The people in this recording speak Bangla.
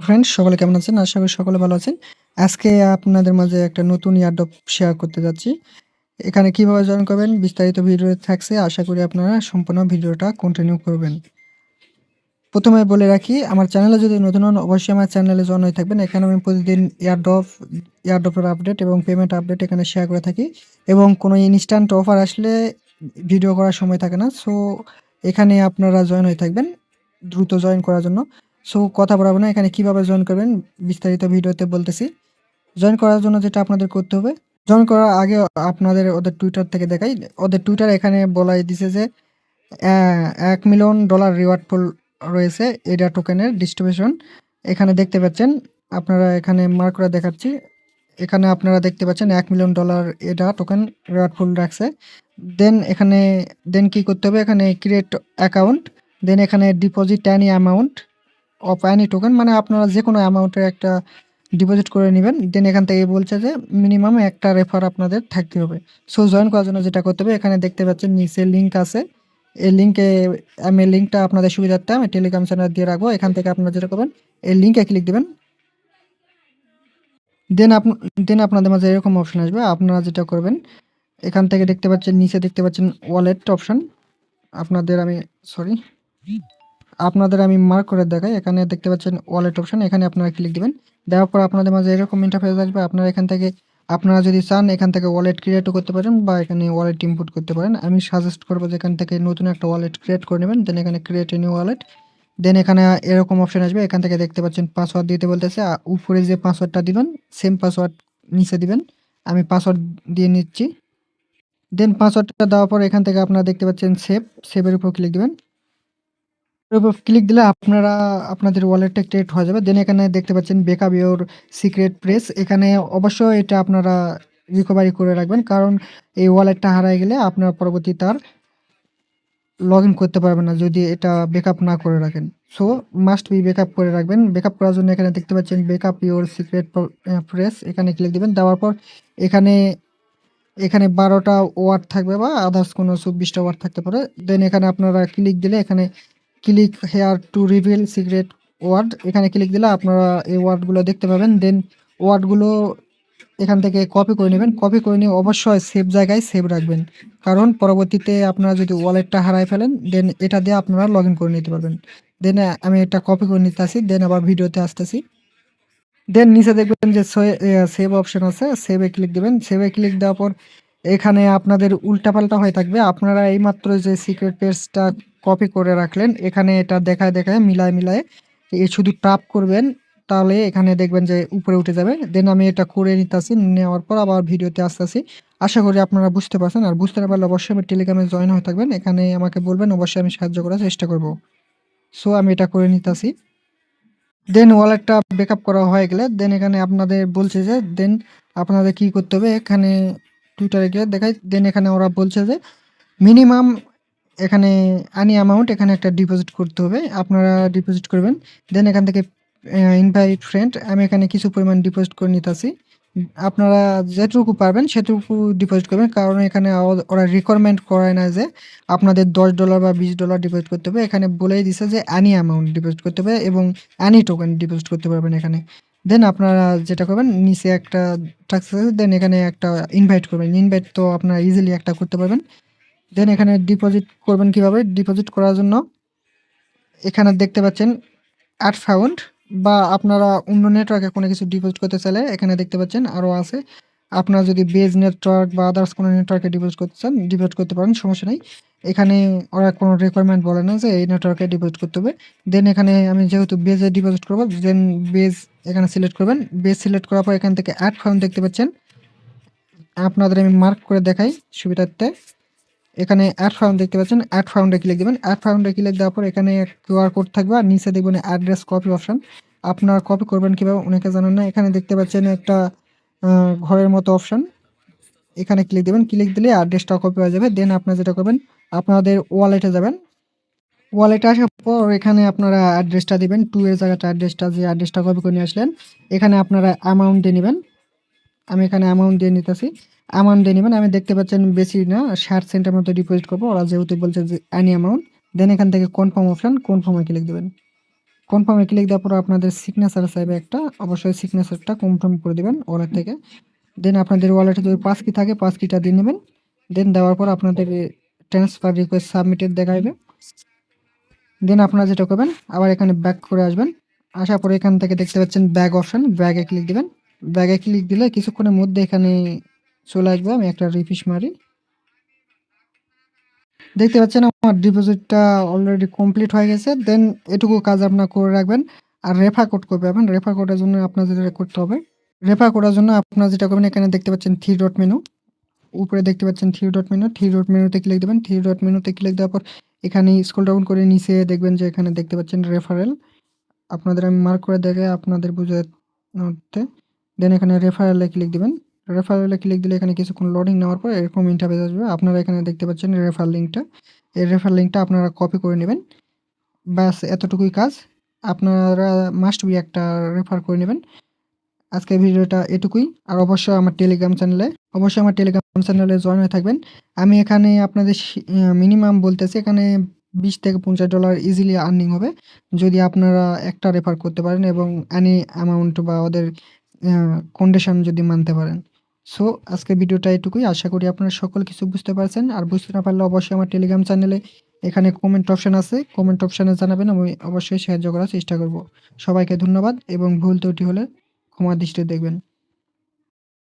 ফ্রেন্ডস সকলে কেমন আছেন? আশা করি সকলে ভালো আছেন। আজকে আপনাদের মাঝে একটা নতুন এয়ারড্রপ শেয়ার করতে যাচ্ছি। এখানে কীভাবে জয়েন করবেন বিস্তারিত ভিডিও থাকছে। আশা করি আপনারা সম্পূর্ণ ভিডিওটা কন্টিনিউ করবেন। প্রথমে বলে রাখি আমার চ্যানেলে যদি নতুন হন অবশ্যই আমার চ্যানেলে জয়েন হয়ে থাকবেন। এখানে আমি প্রতিদিন এয়ারড্রপ, এয়ারড্রপের আপডেট এবং পেমেন্ট আপডেট এখানে শেয়ার করে থাকি এবং কোনো ইনস্ট্যান্ট অফার আসলে ভিডিও করার সময় থাকে না। সো এখানে আপনারা জয়েন হয়ে থাকবেন দ্রুত জয়েন করার জন্য। সো কথা বলাবো না এখানে কীভাবে জয়েন করবেন বিস্তারিত ভিডিওতে বলতেছি। জয়েন করার জন্য যেটা আপনাদের করতে হবে, জয়েন করার আগে আপনাদের ওদের টুইটার থেকে দেখাই। ওদের টুইটার এখানে বলাই দিছে যে ১ মিলিয়ন ডলার রিওয়ার্ড পুল রয়েছে এডা টোকেনের ডিস্ট্রিবিউশন। এখানে দেখতে পাচ্ছেন আপনারা এখানে মার্ক করে দেখাচ্ছি। এখানে আপনারা দেখতে পাচ্ছেন এক মিলিয়ন ডলার এডা টোকেন রিওয়ার্ড পুল রাখছে। দেন এখানে দেন কি করতে হবে এখানে ক্রিয়েট অ্যাকাউন্ট দেন এখানে deposit any amount of token মানে আপনারা যে কোনো অ্যামাউন্টের একটা ডিপোজিট করে নেবেন দেন এখান থেকে বলছে যে মিনিমাম একটা রেফার আপনাদের থাকতে হবে। সো জয়েন করার জন্য যেটা করতে হবে, এখানে দেখতে পাচ্ছেন নিচে লিঙ্ক আছে। এই লিঙ্কে আমি লিঙ্কটা আপনাদের সুবিধার্থে আমি টেলিগ্রাম চ্যানেলে দিয়ে রাখব। এখান থেকে আপনারা যেটা করবেন, এই লিঙ্কে ক্লিক দেবেন দেন আপ দেন আপনাদের মাঝে এরকম অপশন আসবে। আপনারা যেটা করবেন, এখান থেকে দেখতে পাচ্ছেন, নিচে দেখতে পাচ্ছেন ওয়ালেট অপশন। আপনাদের আমি সরি আপনাদের আমি মার্ক করে দেখাই। এখানে দেখতে পাচ্ছেন ওয়ালেট অপশান এখানে আপনারা ক্লিক দিবেন। দেওয়ার পর আপনাদের মাঝে এরকম ইন্টারফেস আসবে। আপনারা এখান থেকে আপনারা যদি চান এখান থেকে ওয়ালেট ক্রিয়েটও করতে পারেন বা এখানে ওয়ালেট ইনপুট করতে পারেন। আমি সাজেস্ট করব যে এখান থেকে নতুন একটা ওয়ালেট ক্রিয়েট করে নেবেন। দেন এখানে create a new wallet. Then এখানে এরকম অপশন আসবে। এখান থেকে দেখতে পাচ্ছেন পাসওয়ার্ড দিতে বলতেছে। উপরে যে পাসওয়ার্ডটা দিবেন সেম পাসওয়ার্ড নিচে দিবেন। আমি পাসওয়ার্ড দিয়ে নিচ্ছি। দেন পাসওয়ার্ডটা দেওয়ার পর এখান থেকে আপনারা দেখতে পাচ্ছেন সেভ, সেভের উপর ক্লিক দিবেন। ক্লিক দিলে আপনারা আপনাদের ওয়ালেটটা ক্রিয়েট হয়ে যাবে। দেন এখানে দেখতে পাচ্ছেন ব্যাকআপ ইওর সিক্রেট প্রেস এখানে অবশ্যই এটা আপনারা রিকভারি করে রাখবেন। কারণ এই ওয়ালেটটা হারায় গেলে আপনারা পরবর্তীতে আর লগইন করতে পারবেন না যদি এটা ব্যাকআপ না করে রাখেন। সো মাস্ট বি ব্যাকআপ করে রাখবেন। ব্যাকআপ করার জন্য এখানে দেখতে পাচ্ছেন ব্যাকআপ ইওর সিক্রেট প্রেস এখানে ক্লিক দিবেন। দেওয়ার পর এখানে এখানে বারোটা ওয়ার্ড থাকবে বা আদার্স কোনো চব্বিশটা ওয়ার্ড থাকতে পারে। দেন এখানে আপনারা ক্লিক দিলে এখানে click here to reveal secret word এখানে ক্লিক দিলে আপনারা এই ওয়ার্ডগুলো দেখতে পাবেন। দেন ওয়ার্ডগুলো এখান থেকে কপি করে নেবেন। কপি করে নিয়ে অবশ্যই সেভ জায়গায় সেভ রাখবেন। কারণ পরবর্তীতে আপনারা যদি ওয়ালেটটা হারায় ফেলেন দেন এটা দিয়ে আপনারা লগইন করে নিতে পারবেন। দেন আমি এটা কপি করে নিতেছি। দেন আবার ভিডিওতে আসতেছি। দেন নিচে দেখবেন যে সেভ অপশন আছে। সেভে ক্লিক দিবেন। সেভে ক্লিক দেওয়ার পর এখানে আপনাদের উল্টাপাল্টা হয়ে থাকবে। আপনারা এইমাত্র যে সিক্রেট পেজটা কপি করে রাখলেন এখানে এটা দেখায়, দেখায় মিলায়, মিলায় এ শুধু টাপ করবেন তাহলে এখানে দেখবেন যে উপরে উঠে যাবে। দেন আমি এটা করে নিতেছি। নেওয়ার পর আবার ভিডিওতে আসতেছি। আশা করি আপনারা বুঝতে পারছেন। আর বুঝতে না পারলে অবশ্যই আমি টেলিগ্রামে জয়েন হয়ে থাকবেন। এখানে আমাকে বলবেন অবশ্যই আমি সাহায্য করার চেষ্টা করব। সো আমি এটা করে নিতেছি। দেন ওয়ালেটটা ব্যাকআপ করা হয়ে গেলে দেন এখানে আপনাদের বলছে যে দেন আপনাদের কি করতে হবে এখানে টুইটারে গিয়ে দেখাই দেন এখানে ওরা বলছে যে মিনিমাম এখানে এনি অ্যামাউন্ট এখানে একটা ডিপোজিট করতে হবে। আপনারা ডিপোজিট করবেন। দেন এখান থেকে ইনভাইট ফ্রেন্ড আমি এখানে কিছু পরিমাণ ডিপোজিট করে নিতেছি। আপনারা যেটুকু পারবেন সেটুকু ডিপোজিট করবেন। কারণ এখানে ওরা রিকোয়ারমেন্ট করায় না যে আপনাদের $১০ বা $২০ ডিপোজিট করতে হবে। এখানে বলেই দিছে যে অ্যানি অ্যামাউন্ট ডিপোজিট করতে হবে এবং এনি টোকেন ডিপোজিট করতে পারবেন এখানে। দেন আপনারা যেটা করবেন, নিচে একটা টাস্ক দেন এখানে একটা ইনভাইট করবেন। ইনভাইট তো আপনারা ইজিলি একটা করতে পারবেন। দেন এখানে ডিপোজিট করবেন কীভাবে? ডিপোজিট করার জন্য এখানে দেখতে পাচ্ছেন অ্যাড ফাউন্ড বা আপনারা অন্য নেটওয়ার্কে কোনো কিছু ডিপোজিট করতে চাইলে এখানে দেখতে পাচ্ছেন আরও আছে। আপনারা যদি বেজ নেটওয়ার্ক বা আদার্স কোনো নেটওয়ার্কে ডিপোজিট করতে চান ডিপোজিট করতে পারেন, সমস্যা নাই। এখানে ওরা কোনো রিকোয়ারমেন্ট বলে না যে এই নেটওয়ার্কে ডিপোজিট করতে হবে। দেন এখানে আমি যেহেতু বেজে ডিপোজিট করব দেন বেজ এখানে সিলেক্ট করবেন। বেজ সিলেক্ট করার পর এখান থেকে অ্যাড ফাউন্ড দেখতে পাচ্ছেন। আপনাদের আমি মার্ক করে দেখাই সুবিধার্থে। এখানে অ্যাড ফাউন্ড দেখতে পাচ্ছেন। অ্যাড ফাউন্ডে ক্লিক দিবেন। অ্যাড ফাউন্ডে ক্লিক দেওয়ার পর এখানে কিউআর কোড থাকবে আর নিচে দেখবেন অ্যাড্রেস কপি অপশান আপনার কপি করবেন কীভাবে অনেকে জানেন না। এখানে দেখতে পাচ্ছেন একটা ঘরের মতো অপশান এখানে ক্লিক দেবেন ক্লিক দিলে অ্যাড্রেসটা কপি হয়ে যাবে। দেন আপনারা যেটা করবেন, আপনাদের ওয়ালেটে যাবেন। ওয়ালেটে আসার পর এখানে আপনারা অ্যাড্রেসটা দিবেন। 2 এর জায়গাটা অ্যাড্রেসটা যে অ্যাড্রেসটা কপি করে নিয়ে আসলেন। এখানে আপনারা অ্যামাউন্ট দিয়ে নেবেন আমি এখানে অ্যামাউন্ট দিয়ে নিতেছি। অ্যামাউন্ট দিয়ে নিবেন। আমি দেখতে পাচ্ছেন বেশি না ৬০ সেন্টের মতো ডিপোজিট করব ওরা যেহেতু বলছে যে অ্যানি অ্যামাউন্ট। দেন এখান থেকে কনফার্ম অপশন কনফার্মে ক্লিক দিবেন। কনফার্মে ক্লিক দেওয়ার পর আপনাদের সিগনেচার চাইবে একটা, অবশ্যই সিগনেচারটা কনফার্ম করে দিবেন ওয়ালেট থেকে দেন আপনাদের ওয়ালেটে যদি পাস কি থাকে পাস কিটা দিয়ে নেবেন দেন দেওয়ার পর আপনাদের ট্রান্সফার রিকোয়েস্ট সাবমিটেড দেখাইবে দেন আপনারা যেটা করবেন, আবার এখানে ব্যাক করে আসবেন আসার পরে এখান থেকে দেখতে পাচ্ছেন ব্যাগ অপশন ব্যাগে ক্লিক দিবেন ব্যাগে ক্লিক দিলে কিছুক্ষণের মধ্যে এখানে চলে আসবে, আমি একটা রিফিস মারি। দেখতে পাচ্ছেন আমার ডিপোজিটটা অলরেডি কমপ্লিট হয়ে গেছে দেন এটুকু কাজ আপনার করে রাখবেন। আর রেফার কোড করবে পাবেন রেফার কোডের জন্য আপনার যেটা করতে হবে। রেফার করার জন্য আপনার যেটা করবেন, এখানে দেখতে পাচ্ছেন থ্রি ডট মেনু উপরে দেখতে পাচ্ছেন three dot menu three dot মেনুতে ক্লিক দেবেন থ্রি ডট মেনুতে ক্লিক দেওয়ার পর এখানে স্কুল ডাউন করে নিচে দেখবেন যে এখানে দেখতে পাচ্ছেন রেফারেল আপনাদের আমি মার্ক করে দেখে আপনাদের বুঝাতে দেন এখানে রেফারেলে ক্লিক দিবেন। রেফারেলে ক্লিক দিলে এখানে কিছুক্ষণ লোডিং নেওয়ার পর এরকম ইন্টারভেস আসবে। আপনারা এখানে দেখতে পাচ্ছেন রেফার লিঙ্কটা এই রেফার লিঙ্কটা আপনারা কপি করে নেবেন। ব্যাস, এতটুকুই কাজ। আপনারা মাস্ট বি একটা রেফার করে নেবেন। আজকের ভিডিওটা এটুকুই। আর অবশ্যই আমার টেলিগ্রাম চ্যানেলে অবশ্যই আমার টেলিগ্রাম চ্যানেলে জয়েন হয়ে থাকবেন। আমি এখানে আপনাদের মিনিমাম বলতেছি, এখানে বিশ থেকে পঞ্চাশ ডলার ইজিলি আর্নিং হবে। যদি আপনারা একটা রেফার করতে পারেন এবং অ্যানি অ্যামাউন্ট বা ওদের কন্ডিশন যদি মানতে পারেন। সো আজকে ভিডিওটা এটুকুই। আশা করি আপনারা সকল কিছু বুঝতে পারছেন। আর বুঝতে না পারলে অবশ্যই আমার টেলিগ্রাম চ্যানেলে এখানে কমেন্ট অপশান আছে। কমেন্ট অপশানে জানাবেন, আমি অবশ্যই সাহায্য করার চেষ্টা করব। সবাইকে ধন্যবাদ এবং ভুল ত্রুটি হলে ক্ষমা দৃষ্টি দেখবেন।